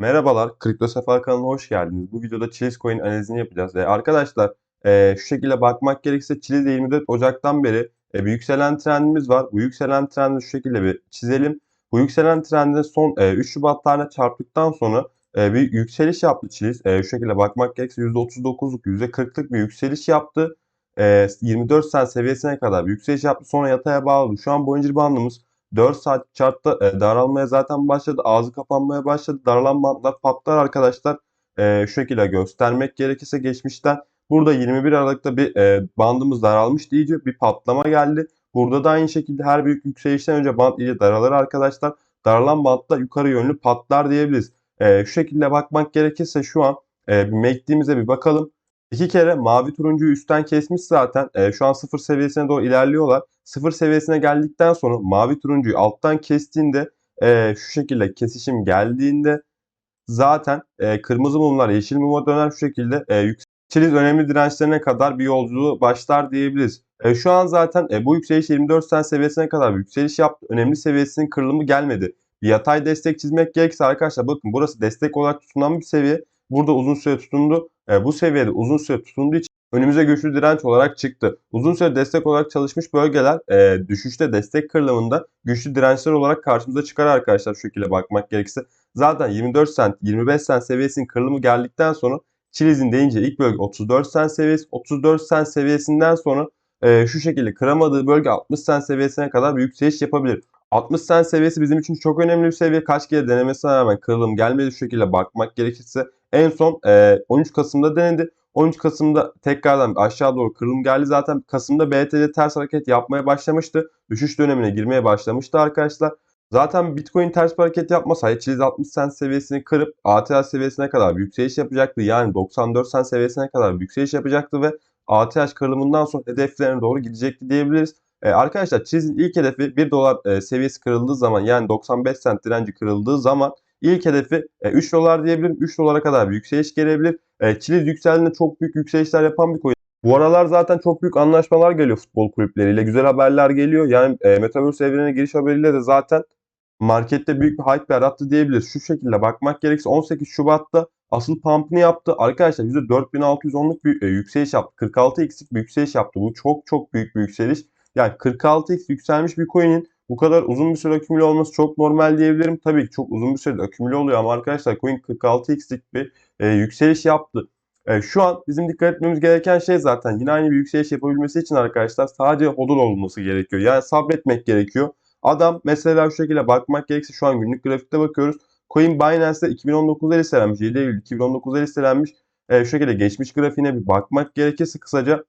Merhabalar, Kripto Sefa kanalına hoş geldiniz. Bu videoda Chiliz Coin analizini yapacağız. E, arkadaşlar e, şu şekilde bakmak gerekirse Chiliz'de 24 Ocak'tan beri e, bir yükselen trendimiz var. Bu yükselen trendi şu şekilde bir çizelim. Bu yükselen trendin son e, 3 Şubat tarihine çarptıktan sonra e, bir yükseliş yaptı Chiliz. E, şu şekilde bakmak gerekirse %39'luk, %40'lık bir yükseliş yaptı. E, 24 sent seviyesine kadar bir yükseliş yaptı. Sonra yataya bağladı. Şu an boyunca bandımız 4 saat chartta e, daralmaya zaten başladı. Ağzı kapanmaya başladı. Daralan bantlar patlar arkadaşlar. E, şu şekilde göstermek gerekirse geçmişten burada 21 Aralık'ta bir e, bandımız daralmış iyice bir patlama geldi. Burada da aynı şekilde her büyük yükselişten önce band iyice daralır arkadaşlar. Daralan bantta yukarı yönlü patlar diyebiliriz. E, şu şekilde bakmak gerekirse şu an e, bir MACD'mize bir bakalım. İki kere mavi turuncuyu üstten kesmiş zaten. E, şu an sıfır seviyesine doğru ilerliyorlar. Sıfır seviyesine geldikten sonra mavi turuncuyu alttan kestiğinde e, şu şekilde kesişim geldiğinde zaten e, kırmızı mumlar yeşil muma döner şu şekilde e, yükseliş önemli dirençlerine kadar bir yolculuğu başlar diyebiliriz. E, şu an zaten e, bu yükseliş 24 sen seviyesine kadar bir yükseliş yaptı. Önemli seviyesinin kırılımı gelmedi. Bir yatay destek çizmek gerekirse arkadaşlar bakın burası destek olarak tutunan bir seviye. Burada uzun süre tutundu. E, bu seviyede uzun süre tutunduğu için önümüze güçlü direnç olarak çıktı. Uzun süre destek olarak çalışmış bölgeler e, düşüşte destek kırılımında güçlü dirençler olarak karşımıza çıkar arkadaşlar şu şekilde bakmak gerekirse. Zaten 24 sent 25 sent seviyesinin kırılımı geldikten sonra Chiliz'in deyince ilk bölge 34 sent seviyesi 34 sent seviyesinden sonra e, şu şekilde kıramadığı bölge 60 sent seviyesine kadar bir yükseliş yapabilir. 60 sent seviyesi bizim için çok önemli bir seviye. Kaç kere denemesine rağmen kırılım gelmedi şu şekilde bakmak gerekirse. En son e, 13 Kasım'da denedi. 13 Kasım'da tekrardan aşağı doğru kırılım geldi. Zaten Kasım'da BTC ters hareket yapmaya başlamıştı. Düşüş dönemine girmeye başlamıştı arkadaşlar. Zaten Bitcoin ters bir hareket yapmasaydı Chiliz 60 cent seviyesini kırıp ATH seviyesine kadar bir yükseliş yapacaktı. Yani 94 cent seviyesine kadar bir yükseliş yapacaktı ve ATH kırılımından sonra hedeflerine doğru gidecekti diyebiliriz. Ee, arkadaşlar Chiliz'in ilk hedefi 1 dolar e, seviyesi kırıldığı zaman yani 95 cent direnci kırıldığı zaman ilk hedefi e, 3 dolar diyebilirim. 3 dolara kadar bir yükseliş gelebilir. E, Chiliz yükseldiğinde çok büyük yükselişler yapan bir coin. Bu aralar zaten çok büyük anlaşmalar geliyor futbol kulüpleriyle. Güzel haberler geliyor. Yani e, Metaverse evrenine giriş haberiyle de zaten markette büyük bir hype yarattı diyebiliriz. Şu şekilde bakmak gerekirse 18 Şubat'ta asıl pump'ını yaptı. Arkadaşlar %4610'luk bir e, yükseliş yaptı. 46x'lik bir yükseliş yaptı. Bu çok çok büyük bir yükseliş. Yani 46x yükselmiş bir coin'in bu kadar uzun bir süre akümüle olması çok normal diyebilirim. Tabii ki çok uzun bir süre akümüle oluyor ama arkadaşlar coin 46x'lik bir e, yükseliş yaptı. E, şu an bizim dikkat etmemiz gereken şey zaten yine aynı bir yükseliş yapabilmesi için arkadaşlar sadece hodl olması gerekiyor. Yani sabretmek gerekiyor. Adam mesela şu şekilde bakmak gerekirse şu an günlük grafikte bakıyoruz. Coin Binance'de 2019'da listelenmiş. 7 Eylül 2019'da listelenmiş. E, şu şekilde geçmiş grafiğine bir bakmak gerekirse kısaca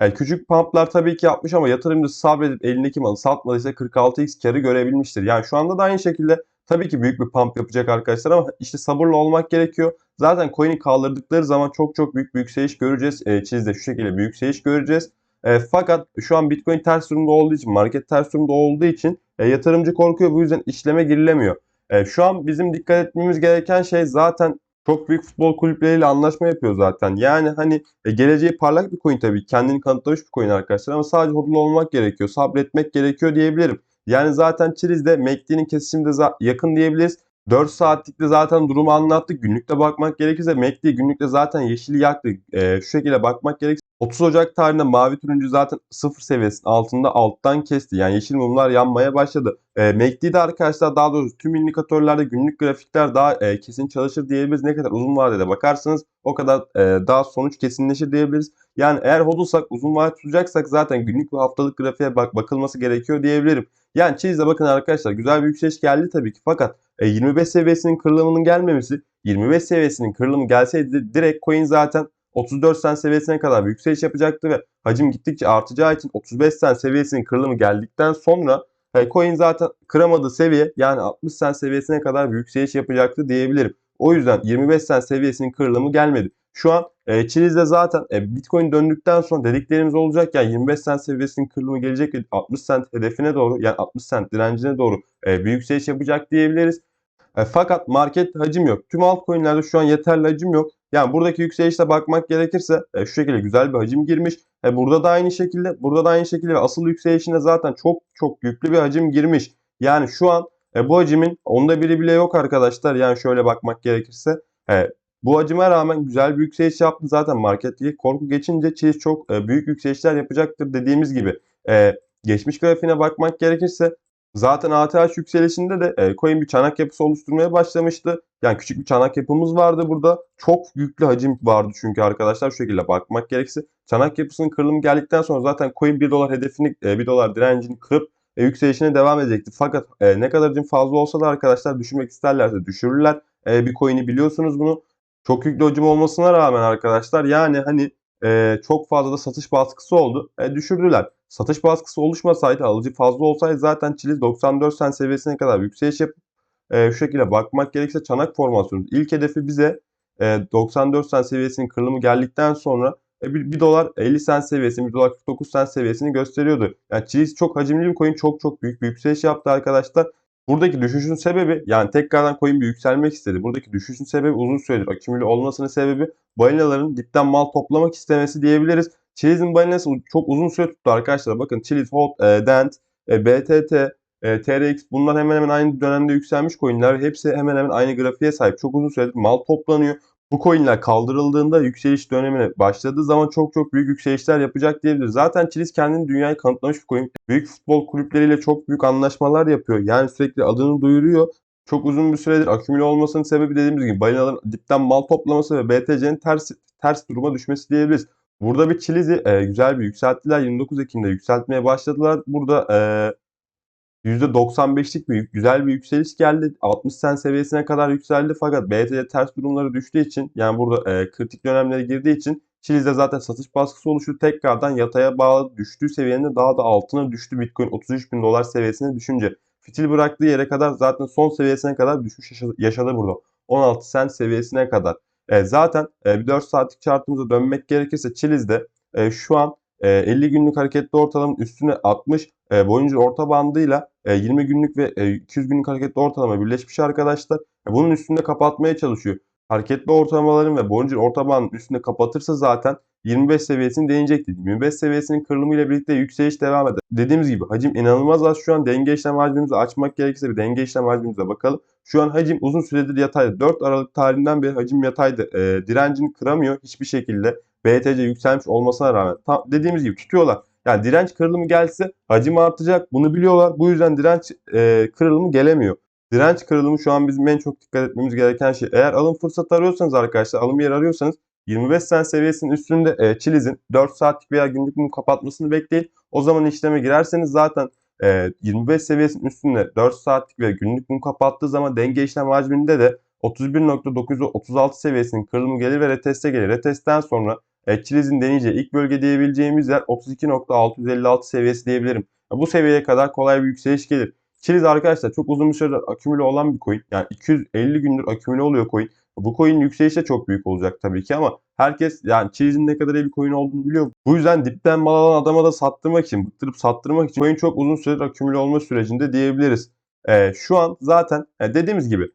yani küçük pumplar tabii ki yapmış ama yatırımcı sabredip elindeki malı satmadıysa 46x karı görebilmiştir. Yani şu anda da aynı şekilde tabii ki büyük bir pump yapacak arkadaşlar ama işte sabırlı olmak gerekiyor. Zaten coin'i kaldırdıkları zaman çok çok büyük bir yükseliş göreceğiz. E, çizde şu şekilde bir yükseliş göreceğiz. E, fakat şu an Bitcoin ters durumda olduğu için, market ters durumda olduğu için e, yatırımcı korkuyor. Bu yüzden işleme girilemiyor. E, şu an bizim dikkat etmemiz gereken şey zaten çok büyük futbol kulüpleriyle anlaşma yapıyor zaten. Yani hani e, geleceği parlak bir coin tabii. Kendini kanıtlamış bir coin arkadaşlar ama sadece hodl olmak gerekiyor. Sabretmek gerekiyor diyebilirim. Yani zaten Chiliz'de MACD'nin kesişimde yakın diyebiliriz. 4 saatlikte zaten durumu anlattık. Günlükte bakmak gerekirse MACD günlükte zaten yeşili yaktı. E, şu şekilde bakmak gerekirse 30 Ocak tarihinde mavi turuncu zaten sıfır seviyesinin altında alttan kesti. Yani yeşil mumlar yanmaya başladı. E, MACD'de arkadaşlar daha doğrusu tüm indikatörlerde günlük grafikler daha e, kesin çalışır diyebiliriz. Ne kadar uzun vadede bakarsanız o kadar e, daha sonuç kesinleşir diyebiliriz. Yani eğer hodulsak uzun vade tutacaksak zaten günlük ve haftalık grafiğe bak bakılması gerekiyor diyebilirim. Yani çizde bakın arkadaşlar güzel bir yükseliş geldi tabii ki fakat e, 25 seviyesinin kırılımının gelmemesi 25 seviyesinin kırılımı gelseydi direkt coin zaten 34 sen seviyesine kadar bir yükseliş yapacaktı ve hacim gittikçe artacağı için 35 sen seviyesinin kırılımı geldikten sonra e, coin zaten kıramadığı seviye yani 60 sen seviyesine kadar bir yükseliş yapacaktı diyebilirim. O yüzden 25 sen seviyesinin kırılımı gelmedi. Şu an e, Chiliz'de zaten e, Bitcoin döndükten sonra dediklerimiz olacak. Yani 25 sent seviyesinin kırılımı gelecek 60 sent hedefine doğru yani 60 sent direncine doğru e, bir yükseliş yapacak diyebiliriz. E, fakat market hacim yok. Tüm altcoin'lerde şu an yeterli hacim yok. Yani buradaki yükselişte bakmak gerekirse e, şu şekilde güzel bir hacim girmiş. E, burada da aynı şekilde, burada da aynı şekilde ve asıl yükselişinde zaten çok çok yüklü bir hacim girmiş. Yani şu an E, bu hacimin onda biri bile yok arkadaşlar. Yani şöyle bakmak gerekirse. E, bu hacime rağmen güzel bir yükseliş yaptı. Zaten marketteki korku geçince Chiliz çok e, büyük yükselişler yapacaktır dediğimiz gibi. E, geçmiş grafiğine bakmak gerekirse zaten ATH yükselişinde de e, coin bir çanak yapısı oluşturmaya başlamıştı. Yani küçük bir çanak yapımız vardı burada. Çok yüklü hacim vardı çünkü arkadaşlar şu şekilde bakmak gerekirse. Çanak yapısının kırılımı geldikten sonra zaten coin 1 dolar hedefini, e, 1 dolar direncini kırıp e, yükselişine devam edecekti. Fakat e, ne kadar hacim fazla olsa da arkadaşlar düşürmek isterlerse düşürürler. E, bir coin'i biliyorsunuz bunu. Çok yüklü hacim olmasına rağmen arkadaşlar yani hani çok fazla da satış baskısı oldu. Düşürdüler. Satış baskısı oluşmasaydı alıcı fazla olsaydı zaten Chiliz 94 sen seviyesine kadar yükseliş yapıp e, şu şekilde bakmak gerekirse çanak formasyonu. İlk hedefi bize e, 94 sen seviyesinin kırılımı geldikten sonra e, 1, 1 dolar 50 sen seviyesini, 1 dolar 49 sen seviyesini gösteriyordu. Yani Chiliz çok hacimli bir coin, çok çok büyük bir yükseliş yaptı arkadaşlar. Buradaki düşüşün sebebi yani tekrardan coin bir yükselmek istedi. Buradaki düşüşün sebebi uzun süredir akümüle olmasının sebebi balinaların dipten mal toplamak istemesi diyebiliriz. Chiliz'in balinası çok uzun süre tuttu arkadaşlar. Bakın Chiliz, Hold, e, Dent, e, BTT, e, TRX bunlar hemen hemen aynı dönemde yükselmiş coinler. Hepsi hemen hemen aynı grafiğe sahip. Çok uzun süredir mal toplanıyor. Bu coinler kaldırıldığında yükseliş dönemine başladığı zaman çok çok büyük yükselişler yapacak diyebiliriz. Zaten Chiliz kendini dünyayı kanıtlamış bir coin. Büyük futbol kulüpleriyle çok büyük anlaşmalar yapıyor. Yani sürekli adını duyuruyor. Çok uzun bir süredir akümüle olmasının sebebi dediğimiz gibi balinaların dipten mal toplaması ve BTC'nin ters ters duruma düşmesi diyebiliriz. Burada bir Chiliz'i e, güzel bir yükselttiler. 29 Ekim'de yükseltmeye başladılar. Burada e, %95'lik bir güzel bir yükseliş geldi. 60 sen seviyesine kadar yükseldi fakat BTC ters durumları düştüğü için yani burada e, kritik dönemlere girdiği için Chili'de zaten satış baskısı oluştu. Tekrardan yataya bağlı düştüğü seviyenin daha da altına düştü. Bitcoin 33 bin dolar seviyesine düşünce. Fitil bıraktığı yere kadar zaten son seviyesine kadar düşüş yaşadı, burada. 16 sen seviyesine kadar. E, zaten e, bir 4 saatlik chartımıza dönmek gerekirse Chili'de e, şu an e, 50 günlük hareketli ortalamanın üstüne 60 e, boyunca orta bandıyla e, 20 günlük ve e, 200 günlük hareketli ortalama birleşmiş arkadaşlar. E, bunun üstünde kapatmaya çalışıyor. Hareketli ortalamaların ve boyunca orta bandın üstünde kapatırsa zaten 25 seviyesini deneyecekti. 25 seviyesinin kırılımıyla birlikte yükseliş devam eder. Dediğimiz gibi hacim inanılmaz az. Şu an denge işlem hacmimizi açmak gerekirse bir denge işlem hacmimize bakalım. Şu an hacim uzun süredir yatayda. 4 Aralık tarihinden beri hacim yataydı. E, direncini kıramıyor hiçbir şekilde. BTC yükselmiş olmasına rağmen. Tam dediğimiz gibi tutuyorlar. Yani direnç kırılımı gelse hacim artacak. Bunu biliyorlar. Bu yüzden direnç e, kırılımı gelemiyor. Direnç kırılımı şu an bizim en çok dikkat etmemiz gereken şey. Eğer alım fırsatı arıyorsanız arkadaşlar, alım yeri arıyorsanız 25 sen seviyesinin üstünde e, Chiliz'in 4 saatlik veya günlük mum kapatmasını bekleyin. O zaman işleme girerseniz zaten e, 25 seviyesinin üstünde 4 saatlik ve günlük mum kapattığı zaman denge işlem hacminde de 31.936 seviyesinin kırılımı gelir ve reteste gelir. Retestten sonra e, Chiliz'in deneyeceği ilk bölge diyebileceğimiz yer 32.656 seviyesi diyebilirim. Bu seviyeye kadar kolay bir yükseliş gelir. Chiliz arkadaşlar çok uzun bir süredir akümüle olan bir coin. Yani 250 gündür akümüle oluyor coin. Bu coin yükselişi de çok büyük olacak tabii ki ama herkes yani Chiliz'in ne kadar iyi bir coin olduğunu biliyor. Bu yüzden dipten mal alan adama da sattırmak için, bıktırıp sattırmak için coin çok uzun süredir akümüle olma sürecinde diyebiliriz. Ee, şu an zaten yani dediğimiz gibi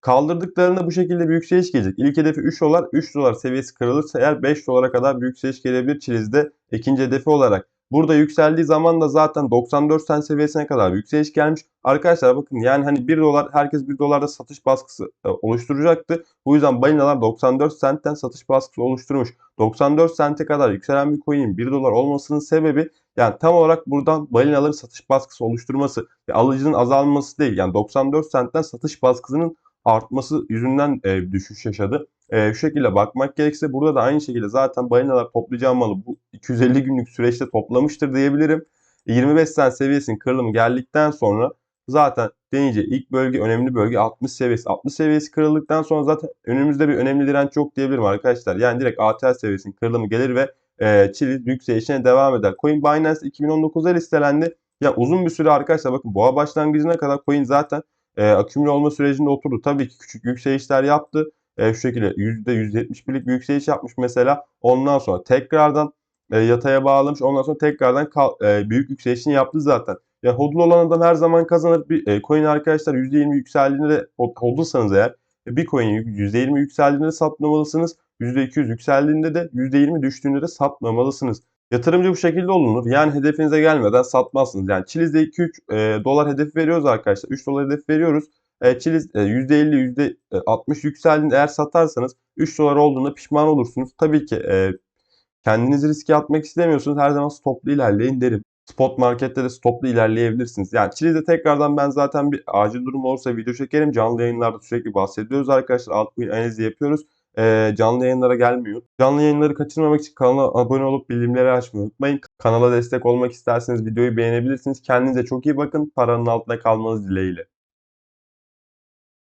kaldırdıklarında bu şekilde bir yükseliş gelecek. İlk hedefi 3 dolar, 3 dolar seviyesi kırılırsa eğer 5 dolara kadar bir yükseliş gelebilir Chiliz'de ikinci hedefi olarak. Burada yükseldiği zaman da zaten 94 sen seviyesine kadar bir yükseliş gelmiş. Arkadaşlar bakın yani hani 1 dolar herkes 1 dolarda satış baskısı e, oluşturacaktı. Bu yüzden balinalar 94 sentten satış baskısı oluşturmuş. 94 sente kadar yükselen bir coin'in 1 dolar olmasının sebebi yani tam olarak buradan balinaların satış baskısı oluşturması ve alıcının azalması değil. Yani 94 sentten satış baskısının artması yüzünden e, düşüş yaşadı. E, şu şekilde bakmak gerekirse burada da aynı şekilde zaten balinalar toplayacağı malı bu 250 günlük süreçte toplamıştır diyebilirim. 25 sen seviyesinin kırılımı geldikten sonra zaten deneyece ilk bölge önemli bölge 60 seviyesi. 60 seviyesi kırıldıktan sonra zaten önümüzde bir önemli direnç yok diyebilirim arkadaşlar. Yani direkt ATL seviyesinin kırılımı gelir ve e, Chiliz yükselişine devam eder. Coin Binance 2019'da listelendi. Ya uzun bir süre arkadaşlar bakın boğa başlangıcına kadar coin zaten e, akümüle olma sürecinde oturdu. Tabii ki küçük yükselişler yaptı. E, şu şekilde %171'lik bir yükseliş yapmış mesela. Ondan sonra tekrardan e, yataya bağlamış. Ondan sonra tekrardan kal, e, büyük yükselişini yaptı zaten. Ya hodl olan adam her zaman kazanır. Bir e, coin arkadaşlar %20 yükseldiğinde de hodlsanız eğer e, bir coin %20 yükseldiğinde de satmamalısınız. %200 yükseldiğinde de %20 düştüğünde de satmamalısınız. Yatırımcı bu şekilde olunur. Yani hedefinize gelmeden satmazsınız. Yani Chiliz'de 2-3 e, dolar hedef veriyoruz arkadaşlar. 3 dolar hedef veriyoruz. E, Chiliz e, %50, %60 yükseldiğinde eğer satarsanız 3 dolar olduğunda pişman olursunuz. Tabii ki e, kendinizi riske atmak istemiyorsunuz. Her zaman stoplu ilerleyin derim. Spot markette de stoplu ilerleyebilirsiniz. Yani Chili'de tekrardan ben zaten bir acil durum olursa video çekerim. Canlı yayınlarda sürekli bahsediyoruz arkadaşlar. Altcoin analizi yapıyoruz. Ee, canlı yayınlara gelmiyor. Canlı yayınları kaçırmamak için kanala abone olup bildirimleri açmayı unutmayın. Kanala destek olmak isterseniz videoyu beğenebilirsiniz. Kendinize çok iyi bakın. Paranın altında kalmanız dileğiyle.